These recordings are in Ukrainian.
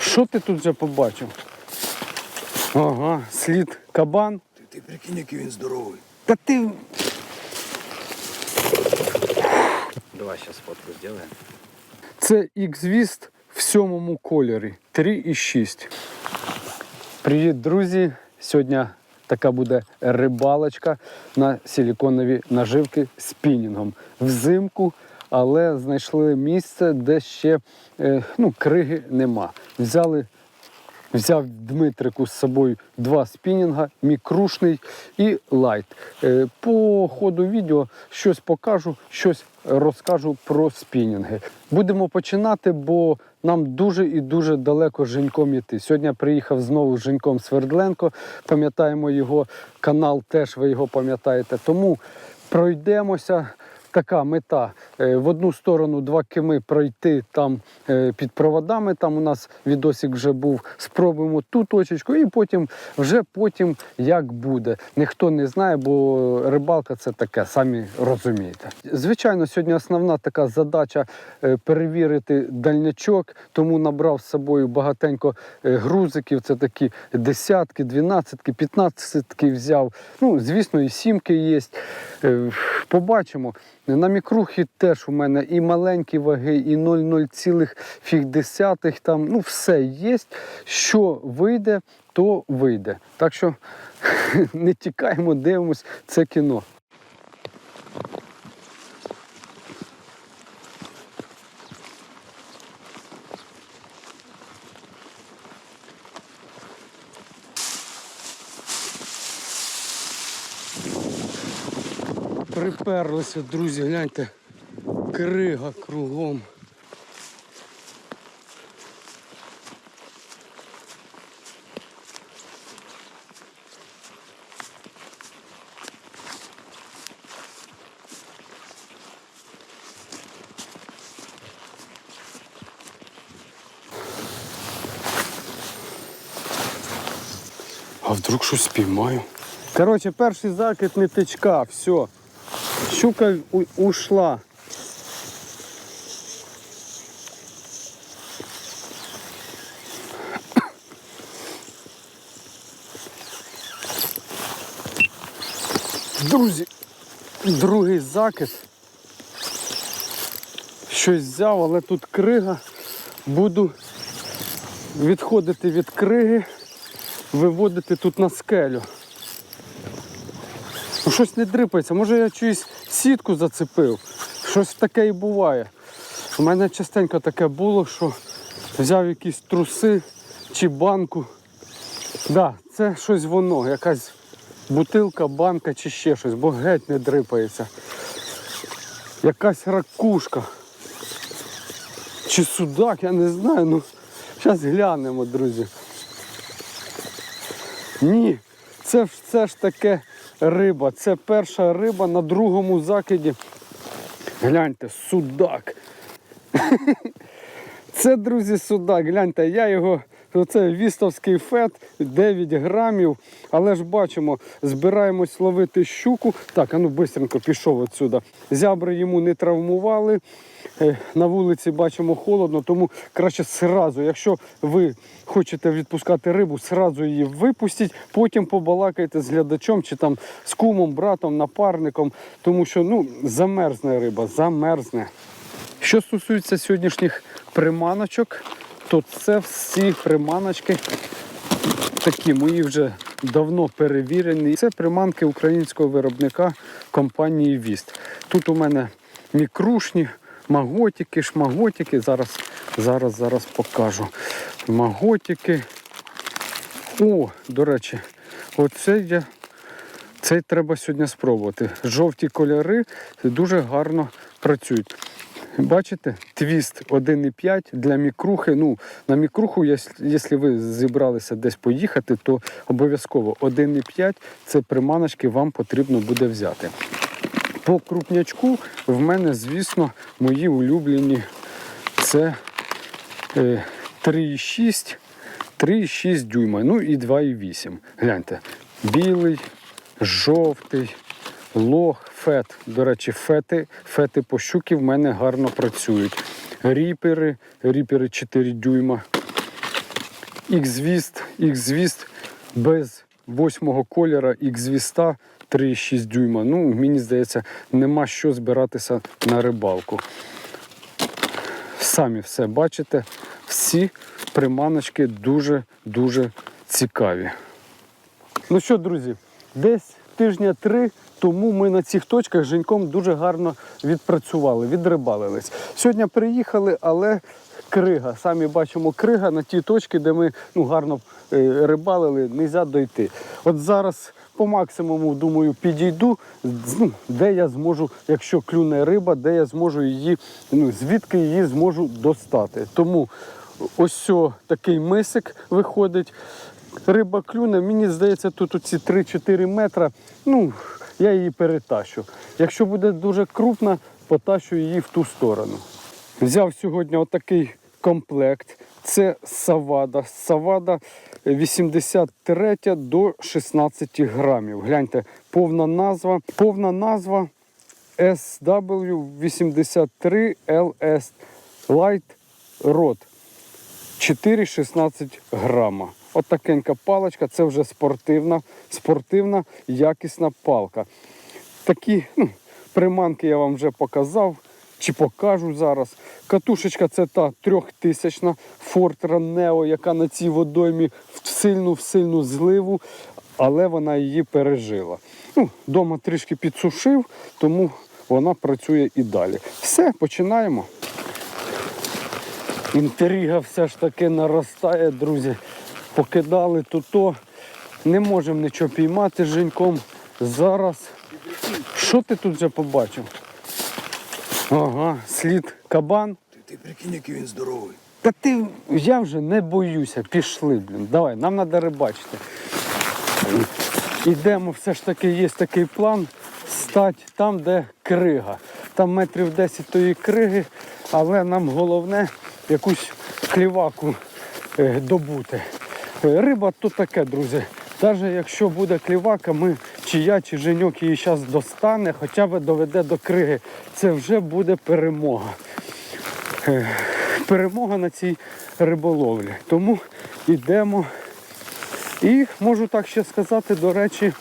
Що ти тут вже побачив? Ага, слід кабан. Ти, ти прикинь, який він здоровий. Та ти. Давай сейчас фотку сделаем. Це X-Vist в сьомому кольорі 3,6. Привіт, друзі! Сьогодні така буде рибалочка на силіконові наживки з пінінгом. Взимку, але знайшли місце, де ще е, ну, криги нема. Взяли Взяв Дмитрику з собою два спінінга, мікрушний і лайт. Е, По ходу відео щось покажу, щось розкажу про спінінги. Будемо починати, бо нам дуже і дуже далеко з Женьком йти. Сьогодні приїхав знову з Женьком Свердленко. Пам'ятаємо його канал, теж ви його пам'ятаєте. Тому пройдемося така мета. Е, В одну сторону два кими пройти там е, під проводами. Там у нас відосик вже був. Спробуємо ту точечку, і потім вже потім як буде. Ніхто не знає, бо рибалка це таке, самі розумієте. Звичайно, сьогодні основна така задача е, перевірити дальнячок, тому набрав з собою багатенько грузиків. Це такі десятки, дванадцятки, п'ятнадцятки взяв. Ну, звісно, і сімки є. Побачимо. На мікрухі теж у мене і маленькі ваги, і 0,0 там, ну все є. Що вийде, то вийде. Так що не тікаємо, дивимось це кіно. Приперлися, друзі, гляньте, крига кругом. А вдруг щось спіймаю? Коротше, перший закид не тичка, все. Щука ушла. Друзі, другий закид. Щось взяв, але тут крига. Буду відходити від криги, виводити тут на скелю. Щось не дрипається. Може я чиюсь сітку зацепив. Щось таке і буває. У мене частенько таке було, що взяв якісь труси чи банку. Да, це щось воно, якась бутилка, банка чи ще щось, бо геть не дрипається. Якась ракушка. Чи судак, я не знаю. Ну, зараз глянемо, друзі. Ні, це це ж таке риба. Це перша риба на другому закиді. Гляньте, судак. Це, друзі, судак. Гляньте, я його. Це вістовський фет 9 грамів. Але ж бачимо, збираємось ловити щуку. Так, а ну бистренько пішов отсюди. Зябри йому не травмували. Е, На вулиці бачимо холодно, тому краще сразу, якщо ви хочете відпускати рибу, сразу її випустіть, потім побалакайте з глядачом чи там з кумом, братом, напарником, тому що ну, замерзне риба, замерзне. Що стосується сьогоднішніх приманочок, то це всі приманочки такі мої вже давно перевірені. Це приманки українського виробника компанії Віст. Тут у мене мікрушні, маготики, шмаготики. Зараз, зараз, зараз покажу. Маготики. О, до речі, оце я. Цей треба сьогодні спробувати. Жовті кольори дуже гарно працюють. Бачите, твіст 1,5 для мікрухи. Ну, на мікруху, якщо ви зібралися десь поїхати, то обов'язково 1,5 це приманочки вам потрібно буде взяти. По крупнячку в мене, звісно, мої улюблені це е, 3,6, 3,6 дюйма, ну і 2,8. Гляньте, білий, жовтий, лох, фет. До речі, фети, фети по щуки в мене гарно працюють. Ріпери, ріпери 4 дюйма. X-Звіст, X-Звіст без восьмого кольора, X-Звіста 3,6 дюйма. Ну, мені здається, нема що збиратися на рибалку. Самі все бачите, всі приманочки дуже-дуже цікаві. Ну що, друзі, десь тижня три тому ми на цих точках з Женьком дуже гарно відпрацювали, відрибалились. Сьогодні приїхали, але крига. Самі бачимо крига на ті точки, де ми ну, гарно е, рибалили, не можна дойти. От зараз по максимуму, думаю, підійду, ну, де я зможу, якщо клюне риба, де я зможу її, ну, звідки її зможу достати. Тому ось такий мисик виходить. Риба клюне, мені здається, тут оці 3-4 метри, ну, я її перетащу. Якщо буде дуже крупна, потащу її в ту сторону. Взяв сьогодні отакий комплект. Це Савада. Савада 83 до 16 грамів. Гляньте, повна назва. Повна назва SW83 LS Light Rod. 4,16 грама. От такенька паличка, це вже спортивна, спортивна якісна палка. Такі ну, приманки я вам вже показав чи покажу зараз. Катушечка це та трьохтисячна Fortran Neo, яка на цій водоймі в сильну в сильну зливу, але вона її пережила. Ну, Дома трішки підсушив, тому вона працює і далі. Все, починаємо. Інтрига все ж таки наростає, друзі. Покидали тут. Не можемо нічого піймати з Женьком. Зараз. Що ти тут вже побачив? Ага, слід кабан. Ти, ти прикинь, який він здоровий. Та ти, я вже не боюся, пішли, блін. Давай, нам треба рибачити. Ідемо, все ж таки є такий план стати там, де крига. Там метрів 10 тої криги, але нам головне якусь кліваку е, добути. Риба то таке, друзі. Навіть якщо буде клівака, ми чи я, чи Женьок її зараз достане, хоча б доведе до криги. Це вже буде перемога перемога на цій риболовлі. Тому йдемо. І можу так ще сказати, до речі,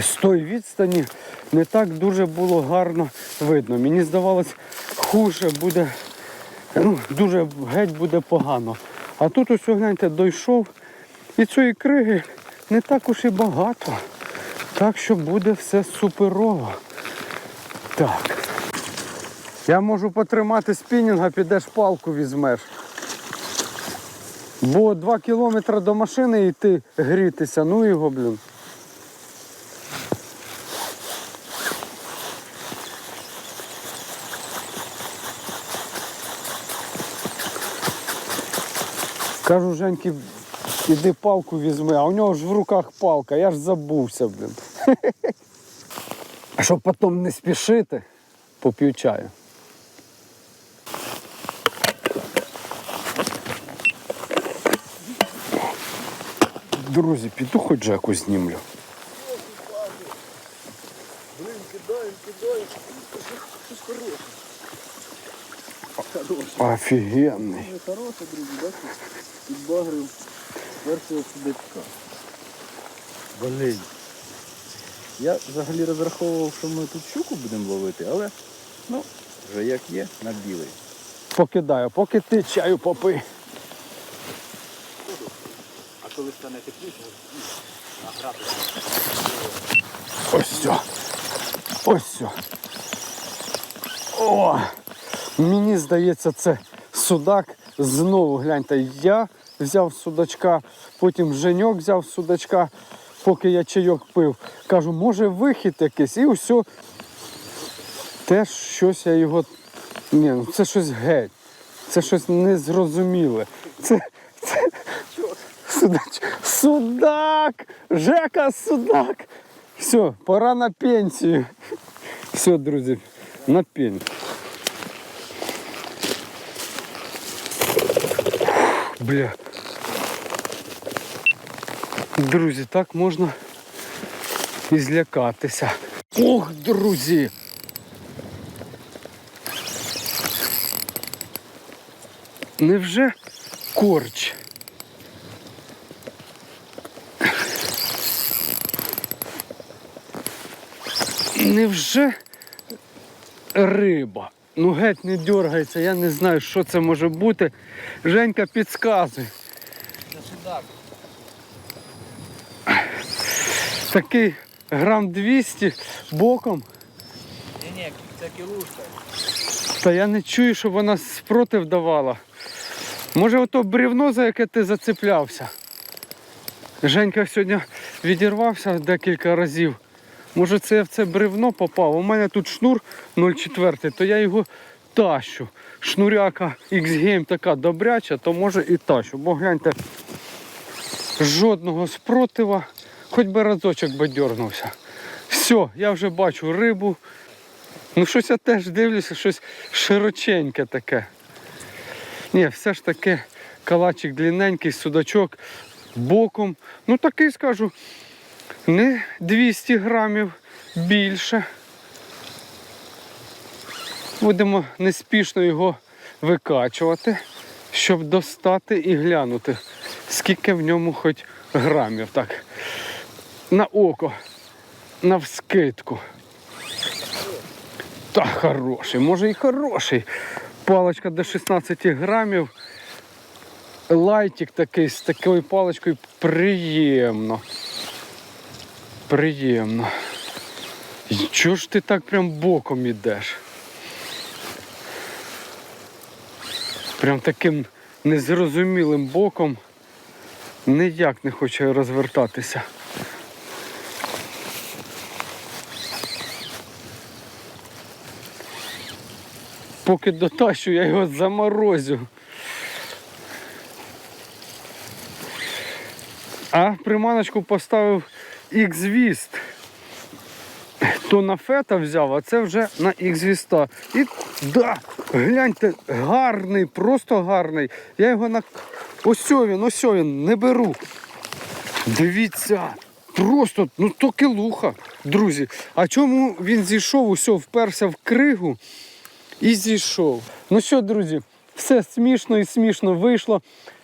з тої відстані не так дуже було гарно видно. Мені здавалось, хуже буде, ну, дуже геть буде погано. А тут ось гляньте, дійшов. І цієї криги не так уж і багато. Так що буде все суперово. Так. Я можу потримати спінінга, підеш палку візьмеш. Бо два кілометри до машини йти грітися, ну його, блін. Кажу, Женьки, іди палку візьми, а у нього ж в руках палка, я ж забувся, блін. А щоб потім не спішити, поп'ю чаю. Друзі, піду хоч якусь знімлю. Блин, кидаємо, кидаємо. Щось. Офігенний. Хороше, друзі, бачите? Підбагрив першого судачка. Блин. Я взагалі розраховував, що ми тут щуку будемо ловити, але ну, вже як є, на білий. Покидаю, поки ти чаю попий. А коли стане тепліше, награти. Ось все. Ось все. О! Мені здається, це судак. Знову гляньте, я взяв судачка, потім Женьок взяв судачка, поки я чайок пив. Кажу, може вихід якийсь, і все. Теж щось я його. Ні, ну це щось геть. Це щось незрозуміле. Це. це... Судач. Судак! Жека, судак! Все, пора на пенсію. Все, друзі, на пенсію. Бля. Друзі, так можна і злякатися. Ох, друзі! Невже корч? Невже риба? Ну геть не дергається, я не знаю, що це може бути. Женька підказує. Такий грам 200 боком. Ні, ні, це кілушка. Та я не чую, щоб вона спротив давала. Може, ото брівно, за яке ти зацеплявся. Женька сьогодні відірвався декілька разів. Може, це в це бревно попав. У мене тут шнур 0,4, то я його тащу. Шнуряка X-Game така добряча, то може і тащу. Бо гляньте, жодного спротива, хоч би разочок би дьорнувся. Все, я вже бачу рибу. Ну щось я теж дивлюся, щось широченьке таке. Ні, все ж таки калачик длинненький, судачок боком. Ну такий скажу, не 200 грамів більше. Будемо неспішно його викачувати, щоб достати і глянути, скільки в ньому хоч грамів. Так. На око, навскидку. Та хороший, може і хороший. Паличка до 16 грамів. Лайтик такий з такою паличкою приємно. Приємно. І Чого ж ти так прям боком ідеш? Прям таким незрозумілим боком ніяк не хоче розвертатися. Поки дотащу, я його заморозю. А приманочку поставив X-Vist. То на фета взяв, а це вже на X-Vista. І да, гляньте, гарний, просто гарний. Я його на. Ось він, ось він, не беру. Дивіться, просто, ну то килуха, друзі. А чому він зійшов, усе, вперся в кригу і зійшов. Ну що, друзі, все смішно і смішно вийшло.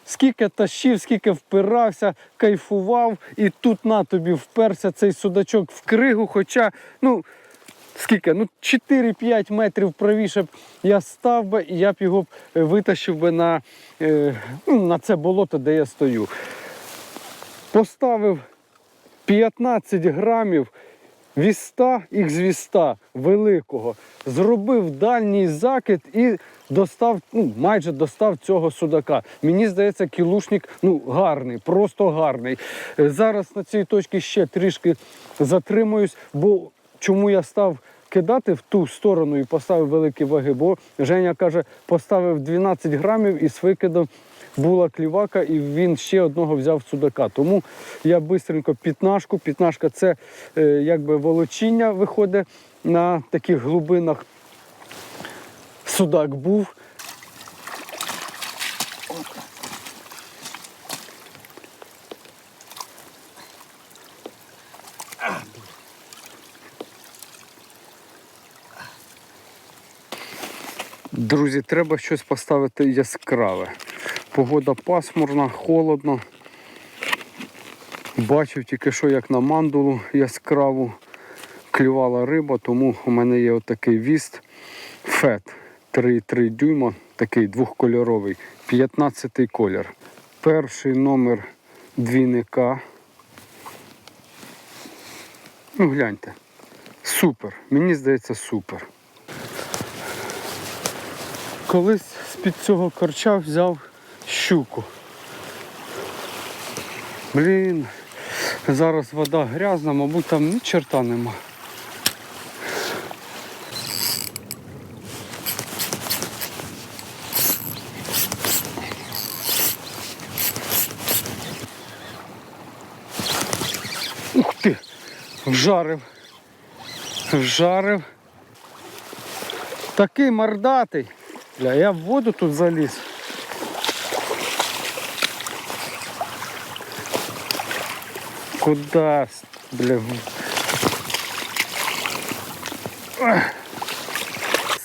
Скільки тащив, скільки впирався, кайфував, і тут на тобі вперся цей судачок в кригу. Хоча, ну, скільки? Ну, 4-5 метрів правіше б я став би, і я б його е, витащив би на, е, ну, на це болото, де я стою. Поставив 15 грамів віста х віста великого. Зробив дальній закид і достав, ну, майже достав цього судака. Мені здається, кілушник ну, гарний, просто гарний. Е, Зараз на цій точці ще трішки затримуюсь, бо чому я став кидати в ту сторону і поставив великі ваги, бо Женя каже, поставив 12 грамів і з викидом була клівака, і він ще одного взяв судака. Тому я бистренько пітнашку. Пітнашка це е, якби волочіння виходить на таких глибинах. Судак був. Друзі, треба щось поставити яскраве. Погода пасмурна, холодно. Бачив тільки що як на мандулу яскраву клювала риба, тому у мене є отакий віст фет 3,3 дюйма, такий двохкольоровий, 15 колір. Перший номер двійника. Ну гляньте. Супер. Мені здається, супер. Колись з-під цього корча взяв щуку. Блін, зараз вода грязна, мабуть, там ні черта нема. Ух ти! Вжарив. Вжарив. Такий мордатий. Бля, я в воду тут заліз. Куда? Бля.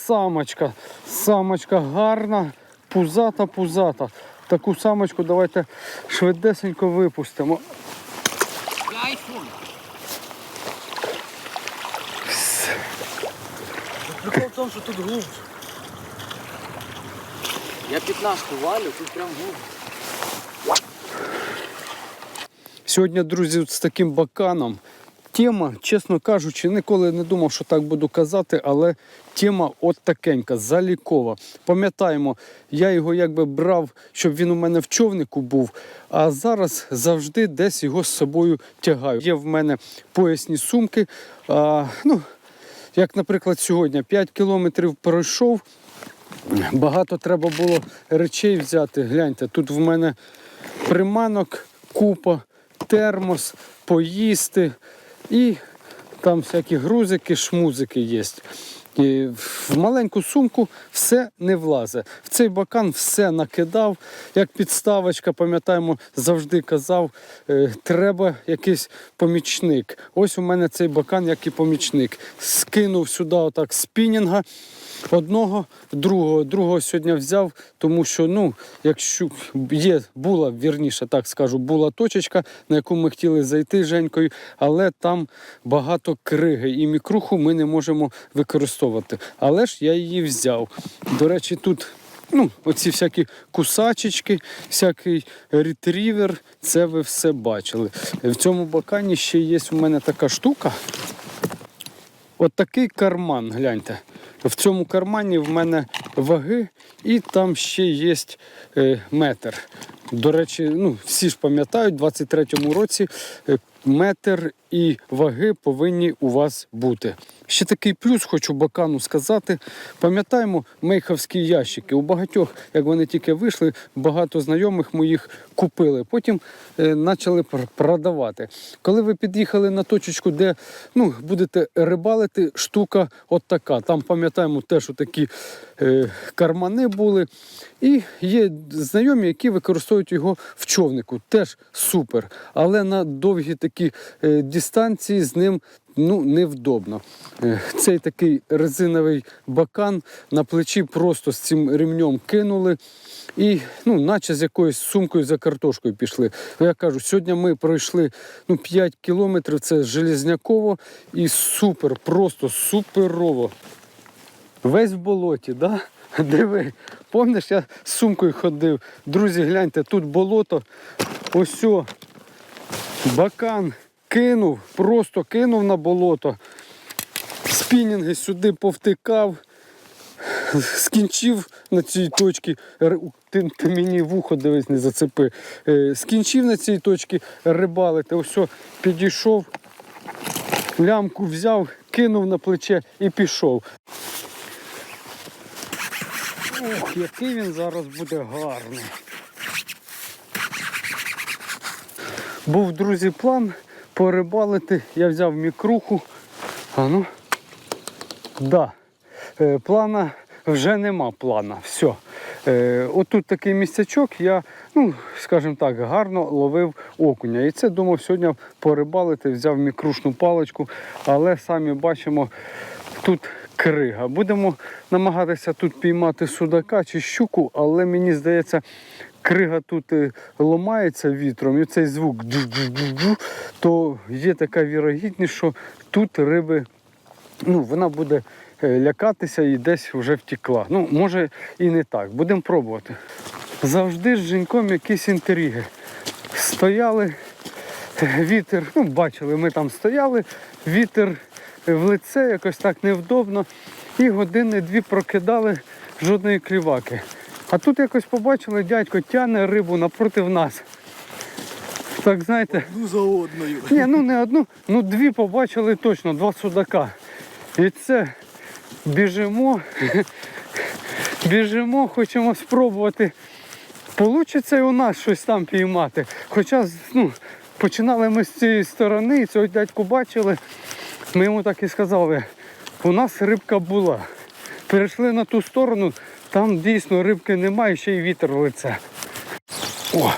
Самочка. Самочка гарна, пузата, пузата. Таку самочку давайте швидесенько випустимо. Прикол в тому, що тут глубже. Я п'ятнашку валю, тут прям глубже. Сьогодні, друзі, з таким баканом. Тема, чесно кажучи, ніколи не думав, що так буду казати, але тема от такенька, залікова. Пам'ятаємо, я його якби брав, щоб він у мене в човнику був, а зараз завжди десь його з собою тягаю. Є в мене поясні сумки. А, ну, як, наприклад, сьогодні 5 кілометрів пройшов, багато треба було речей взяти. Гляньте, тут в мене приманок, купа, термос, поїсти і там всякі грузики, шмузики є. І в маленьку сумку все не влазить. В цей бакан все накидав, як підставочка, пам'ятаємо, завжди казав, е, треба якийсь помічник. Ось у мене цей бакан, як і помічник. Скинув сюди отак спінінга одного, другого, другого сьогодні взяв, тому що, ну, якщо є, була, вірніше, так скажу, була точечка, на яку ми хотіли зайти з Женькою, але там багато криги і мікруху ми не можемо використовувати. Але ж я її взяв. До речі, тут. Ну, оці всякі кусачечки, всякий ретрівер, це ви все бачили. В цьому бакані ще є у мене така штука. От такий карман, гляньте. В цьому кармані в мене ваги, і там ще є е, метр. До речі, ну, всі ж пам'ятають, у 23-му році е, метр і ваги повинні у вас бути. Ще такий плюс хочу бакану сказати. Пам'ятаємо мейховські ящики. У багатьох, як вони тільки вийшли, багато знайомих моїх купили. Потім е, почали пр- продавати. Коли ви під'їхали на точечку, де ну, будете рибалити, штука от така. Там пам'ятаємо теж такі е, кармани були. І є знайомі, які використовують його в човнику. Теж супер. Але на довгі такі е, дистанції з ним ну, невдобно. Е, Цей такий резиновий бакан на плечі просто з цим ремнем кинули. І ну, наче з якоюсь сумкою за картошкою пішли. Я кажу, сьогодні ми пройшли ну, 5 кілометрів, це Железняково і супер, просто суперово. Весь в болоті, да? Диви, помниш, я з сумкою ходив. Друзі, гляньте, тут болото. Ось бакан кинув, просто кинув на болото. Спінінги сюди повтикав, скінчив на цій точці. Ти, ти мені вухо дивись, не зацепи. Е, Скінчив на цій точці рибалити. Ось підійшов, лямку взяв, кинув на плече і пішов. Ух, який він зараз буде гарний. Був, друзі, план порибалити. Я взяв мікруху. А ну. Да. Е, плана вже нема плана. Все. Е, отут такий місцячок, я, ну, скажімо так, гарно ловив окуня. І це думав сьогодні порибалити, взяв мікрушну паличку, але самі бачимо, тут крига. Будемо намагатися тут піймати судака чи щуку, але мені здається, крига тут е, ломається вітром, і цей звук то є така вірогідність, що тут риби ну, вона буде е, лякатися і десь вже втекла. Ну, може і не так. Будемо пробувати. Завжди з Женьком якісь інтриги. Стояли, е, вітер, ну, бачили, ми там стояли, вітер в лице, якось так невдобно. І години-дві прокидали жодної кліваки. А тут якось побачили, дядько тяне рибу напроти нас. Так, знаєте, Ну за одною. ні, ну не одну, ну дві побачили точно, два судака. І це біжимо, біжимо, хочемо спробувати. Получиться і у нас щось там піймати. Хоча ну, починали ми з цієї сторони, і цього дядьку бачили. Ми йому так і сказали, у нас рибка була. Перейшли на ту сторону, там дійсно рибки немає, ще й вітер в лице. О,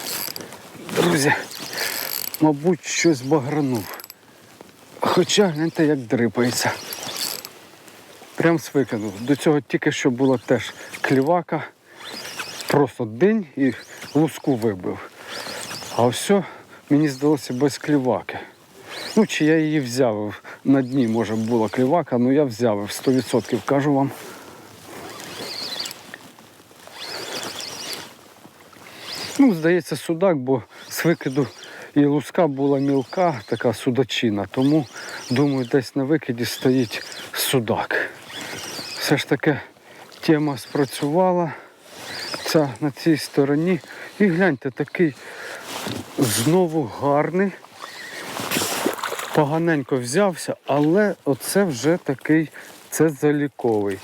друзі, мабуть, щось багранув. Хоча гляньте, як дрипається. Прям свиканув. До цього тільки що була теж клівака. Просто день і луску вибив. А все, мені здалося без кліваки. Ну, чи я її взяв. На дні, може, була клівака, але я взяв 100% кажу вам. Ну, здається, судак, бо з викиду і луска була мілка, така судачина. Тому, думаю, десь на викиді стоїть судак. Все ж таки тема спрацювала ця на цій стороні. І гляньте, такий знову гарний. Поганенько взявся, але оце вже такий, це заліковий.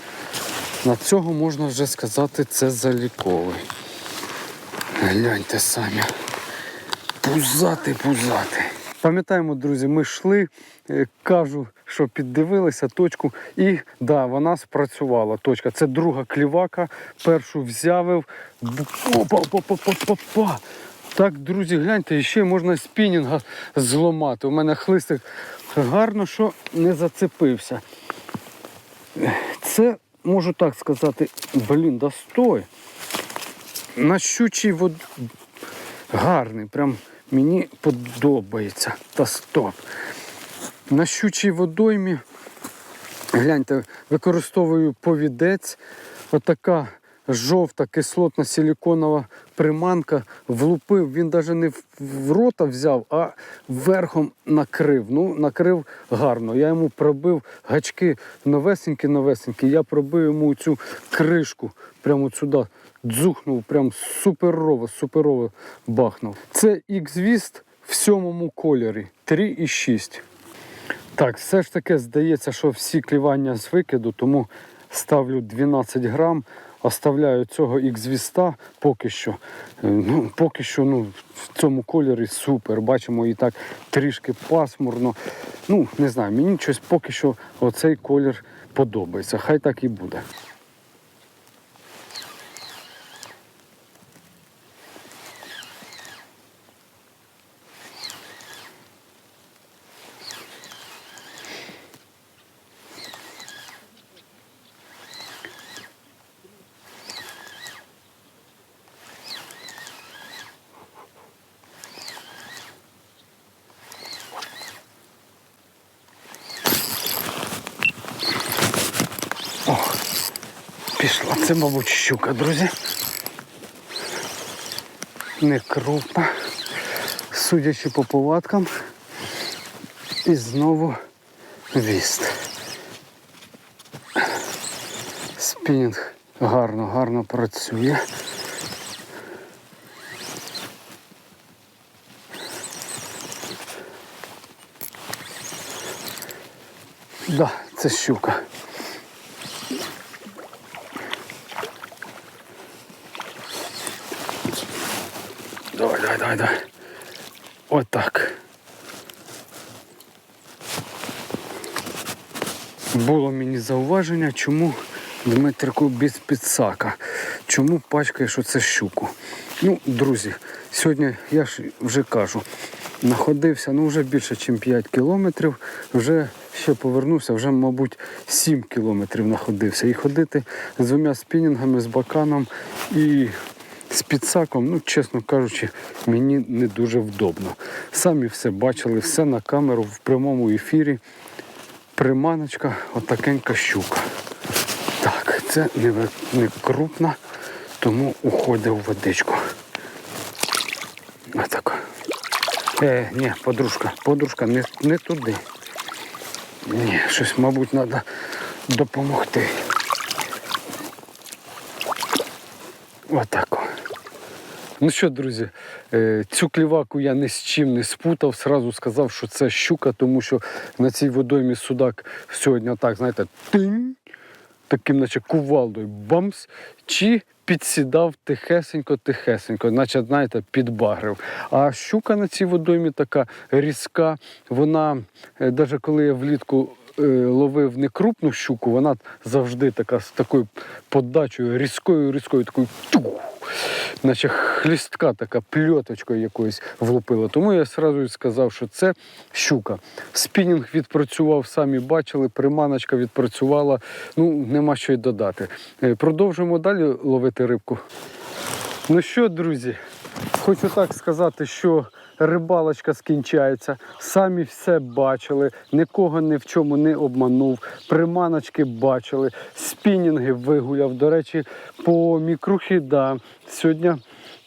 На цього можна вже сказати, це заліковий. Гляньте самі. Пузати, пузати. Пам'ятаємо, друзі, ми йшли, е, кажу, що піддивилися точку, і да, вона спрацювала. Точка. Це друга клівака. Першу взявив. Опа-па-па-па-па-па. Так, друзі, гляньте, ще можна спінінга зламати. У мене хлистик гарно, що не зацепився. Це можу так сказати, блін, да стой. На щучий вод... гарний, прям мені подобається. Та стоп. На щучій водоймі, гляньте, використовую повідець. Отака жовта кислотна силіконова приманка влупив. Він навіть не в- рота взяв, а верхом накрив. Ну, накрив гарно. Я йому пробив гачки новесенькі-новесенькі. Я пробив йому цю кришку прямо сюди. Дзухнув, прям суперово, суперово бахнув. Це X-Vist в сьомому кольорі 3,6. Так, все ж таки здається, що всі клівання з викиду, тому ставлю 12 грам, оставляю цього X-Vista поки що. Е, Ну, поки що ну, в цьому кольорі супер. Бачимо і так трішки пасмурно. Ну, не знаю, мені щось поки що оцей колір подобається. Хай так і буде. О, пішла. Це, мабуть, щука, друзі. Не крупна. Судячи по повадкам. І знову віст. Спінінг гарно, гарно працює. Да, це щука. Давай, давай, давай. Було мені зауваження, чому Дмитрику без підсака. Чому пачкаєш оце щуку? Ну, друзі, сьогодні я ж вже кажу, знаходився ну, вже більше, ніж 5 кілометрів. Вже ще повернувся, вже, мабуть, 7 кілометрів знаходився. І ходити з двома спінінгами, з баканом і з підсаком, ну, чесно кажучи, мені не дуже вдобно. Самі все бачили, все на камеру в прямому ефірі. Приманочка, отакенька щука. Так, це не, не крупна, тому уходить у водичку. Отак. Е, ні, подружка, подружка, не, не туди. Ні, щось, мабуть, треба допомогти. Отак. Ну що, друзі, е, цю кліваку я ні з чим не спутав. Сразу сказав, що це щука, тому що на цій водоймі судак сьогодні отак, знаєте, тинь, таким, наче кувалдою бамс, чи підсідав тихесенько-тихесенько, наче, знаєте, підбагрив. А щука на цій водоймі така різка, вона, навіть коли я влітку е, ловив не крупну щуку, вона завжди така з такою подачею, різкою, різкою, такою тух, наче хлістка така пльоточкою якоюсь влупила. Тому я одразу сказав, що це щука. Спінінг відпрацював, самі бачили, приманочка відпрацювала. Ну, нема що й додати. Е, Продовжуємо далі ловити рибку. Ну що, друзі, хочу так сказати, що рибалочка скінчається. Самі все бачили, нікого ні в чому не обманув. Приманочки бачили, спінінги вигуляв. До речі, по мікрухі, да, сьогодні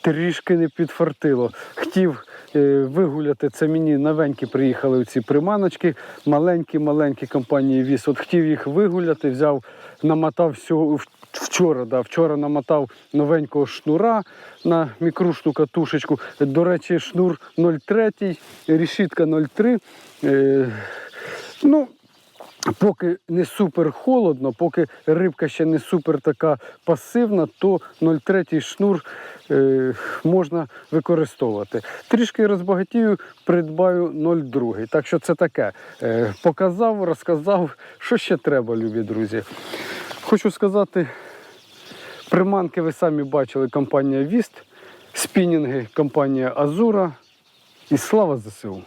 трішки не підфартило. Хотів е, вигуляти, це мені новенькі приїхали ці приманочки, маленькі-маленькі компанії Віс. От хотів їх вигуляти, взяв, намотав всього вчора. Да, вчора намотав новенького шнура на мікрушну катушечку. До речі, шнур 0,3, решітка 0,3. Е, ну, Поки не супер холодно, поки рибка ще не супер така пасивна, то 0,3 шнур е, можна використовувати. Трішки розбагатію, придбаю 0,2. Так що це таке. Е, показав, розказав, що ще треба, любі друзі. Хочу сказати, приманки ви самі бачили компанія Віст, спінінги компанія Азура. І слава ЗСУ!